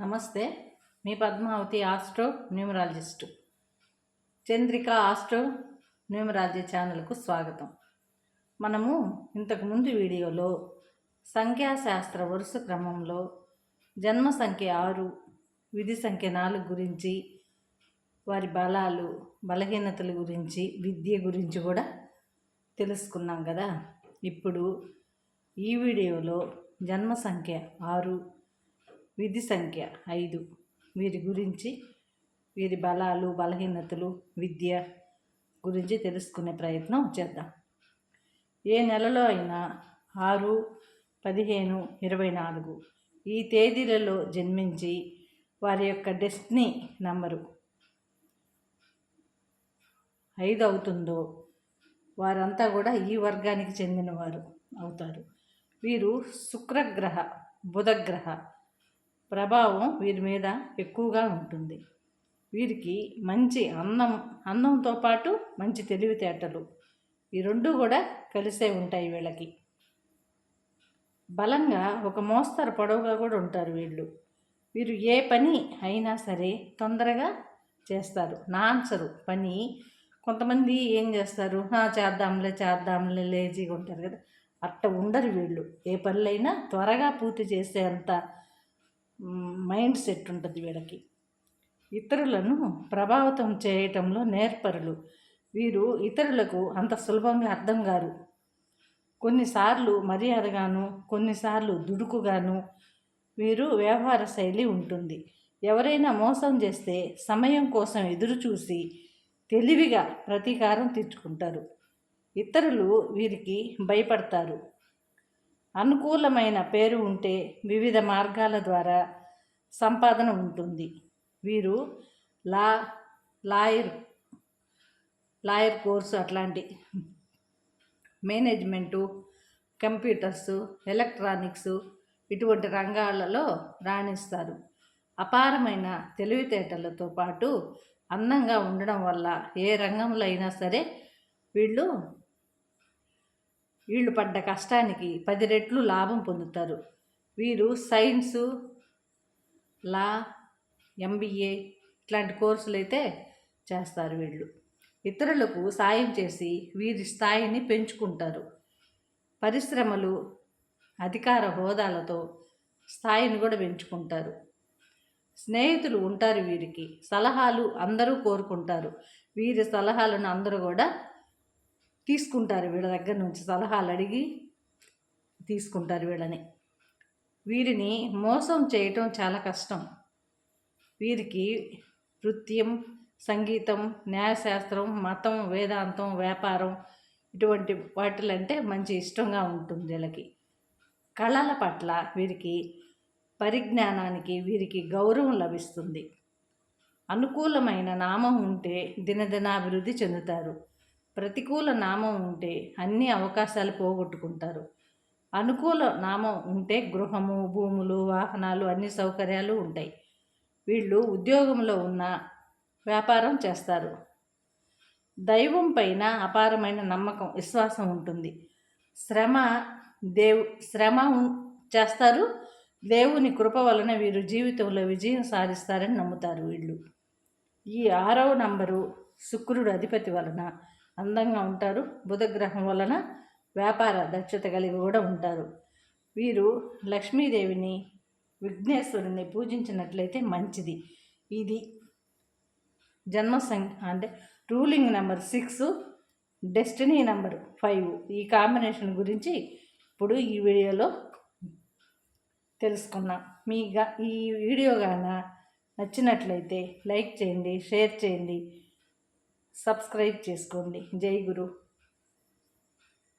నమస్తే. మీ Padmavati astro numerologist. Chandrika astro numerology ఛానల్కు స్వాగతం. మనము ఇంతకుముందు వీడియోలో సంఖ్యాశాస్త్ర వరుస క్రమంలో జన్మ సంఖ్య ఆరు విధి సంఖ్య నాలుగు గురించి వారి బలాలు బలహీనతల గురించి విద్య గురించి కూడా తెలుసుకున్నాం కదా. ఇప్పుడు ఈ వీడియోలో జన్మ సంఖ్య ఆరు విధి సంఖ్య ఐదు. వీరి గురించి వీరి బలాలు బలహీనతలు విద్య గురించి తెలుసుకునే ప్రయత్నం చేద్దాం. ఏ నెలలో అయినా ఆరు పదిహేను ఇరవై నాలుగు ఈ తేదీలలో జన్మించి వారి యొక్క డెస్టినీ నంబరు ఐదు అవుతుందో వారంతా కూడా ఈ వర్గానికి చెందినవారు అవుతారు. వీరు శుక్రగ్రహ బుధగ్రహ ప్రభావం వీరి మీద ఎక్కువగా ఉంటుంది. వీరికి మంచి అన్నం అన్నంతో పాటు మంచి తెలివితేటలు. ఈ రెండు కూడా కలిసే ఉంటాయి వీళ్ళకి. బలంగా ఒక మోస్తరు పొడవుగా కూడా ఉంటారు వీళ్ళు. వీరు ఏ పని అయినా సరే తొందరగా చేస్తారు. నాన్సరు పని. కొంతమంది ఏం చేస్తారు? "ఆ, చేద్దాంలే చేద్దాంలే లేజీగా ఉంటారు కదా. అట్ట ఉండరు వీళ్ళు. ఏ పనులైనా త్వరగా పూర్తి చేసే అంత మైండ్ సెట్ ఉంటుంది వీళ్ళకి. ఇతరులను ప్రభావితం చేయటంలో నేర్పరులు. వీరు ఇతరులకు అంత సులభంగా అర్థం కారు. కొన్నిసార్లు మర్యాదగాను కొన్నిసార్లు దుడుకుగాను వీరు వ్యవహార శైలి ఉంటుంది. ఎవరైనా మోసం చేస్తే సమయం కోసం ఎదురు చూసి తెలివిగా ప్రతీకారం తీర్చుకుంటారు. ఇతరులు వీరికి భయపడతారు. అనుకూలమైన పేరు ఉంటే వివిధ మార్గాల ద్వారా సంపాదన ఉంటుంది. వీరు లా లాయర్ లాయర్ కోర్సు అట్లాంటి మేనేజ్మెంటు కంప్యూటర్స్ ఎలక్ట్రానిక్స్ ఇటువంటి రంగాలలో రాణిస్తారు. అపారమైన తెలివితేటలతో పాటు అందంగా ఉండడం వల్ల ఏ రంగంలో అయినా సరే వీళ్ళు వీళ్ళు పడ్డ కష్టానికి పది రెట్లు లాభం పొందుతారు. వీరు సైన్సు లా ఎంబీఏ ఇట్లాంటి కోర్సులు అయితే చేస్తారు వీళ్ళు. ఇతరులకు సాయం చేసి వీరి స్థాయిని పెంచుకుంటారు. పరిశ్రమలు అధికార హోదాలతో స్థాయిని కూడా పెంచుకుంటారు. స్నేహితులు ఉంటారు వీరికి. సలహాలు అందరూ కోరుకుంటారు. వీరి సలహాలను అందరూ కూడా తీసుకుంటారు. వీళ్ళ దగ్గర నుంచి సలహాలు అడిగి తీసుకుంటారు వీళ్ళని. వీరిని మోసం చేయటం చాలా కష్టం. వీరికి నృత్యం సంగీతం న్యాయశాస్త్రం మతం వేదాంతం వ్యాపారం ఇటువంటి వాటిలంటే మంచి ఇష్టంగా ఉంటుంది వీళ్ళకి. కళల పట్ల వీరికి పరిజ్ఞానానికి వీరికి గౌరవం లభిస్తుంది. అనుకూలమైన నామం ఉంటే దినదినాభివృద్ధి చెందుతారు. ప్రతికూల నామం ఉంటే అన్ని అవకాశాలు పోగొట్టుకుంటారు. అనుకూల నామం ఉంటే గృహము భూములు వాహనాలు అన్ని సౌకర్యాలు ఉంటాయి. వీళ్ళు ఉద్యోగంలో ఉన్న వ్యాపారం చేస్తారు. దైవం పైన అపారమైన నమ్మకం విశ్వాసం ఉంటుంది. శ్రమ దేవు శ్రమ ఉం- చేస్తారు. దేవుని కృప వలన వీరు జీవితంలో విజయం సాధిస్తారని నమ్ముతారు వీళ్ళు. ఈ ఆరవ నంబరు శుక్రుడు అధిపతి వలన అందంగా ఉంటారు. బుధగ్రహం వలన వ్యాపార దక్షత కలిగి కూడా ఉంటారు. వీరు లక్ష్మీదేవిని విఘ్నేశ్వరుని పూజించినట్లయితే మంచిది. ఇది జన్మ సంఖ్య అంటే ruling number six destiny number five ఈ కాంబినేషన్ గురించి ఇప్పుడు ఈ వీడియోలో తెలుసుకున్నాం. మీ గా ఈ వీడియో గాన నచ్చినట్లయితే లైక్ చేయండి షేర్ చేయండి సబ్స్క్రైబ్ చేసుకోండి. జై గురు.